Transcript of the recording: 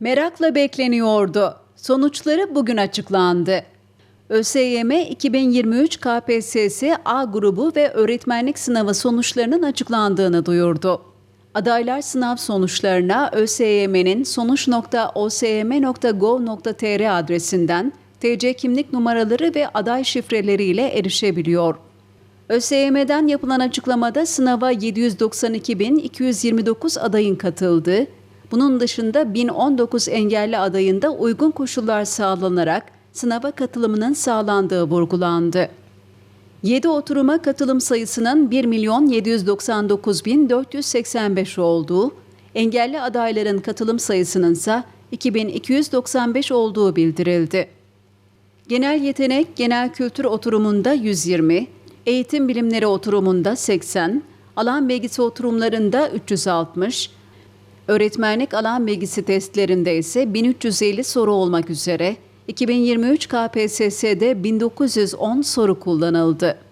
Merakla bekleniyordu. Sonuçları bugün açıklandı. ÖSYM 2023 KPSS A grubu ve öğretmenlik sınavı sonuçlarının açıklandığını duyurdu. Adaylar sınav sonuçlarına ÖSYM'nin sonuç.osym.gov.tr adresinden TC kimlik numaraları ve aday şifreleriyle erişebiliyor. ÖSYM'den yapılan açıklamada sınava 792.229 adayın katıldığı, bunun dışında 1019 engelli adayın da uygun koşullar sağlanarak sınava katılımının sağlandığı vurgulandı. 7 oturuma katılım sayısının 1 milyon 799.485 olduğu, engelli adayların katılım sayısının ise 2295 olduğu bildirildi. Genel yetenek, genel kültür oturumunda 120, eğitim bilimleri oturumunda 80, alan bilgisi oturumlarında 360, öğretmenlik alan bilgisi testlerinde ise 1350 soru olmak üzere 2023 KPSS'de 1910 soru kullanıldı.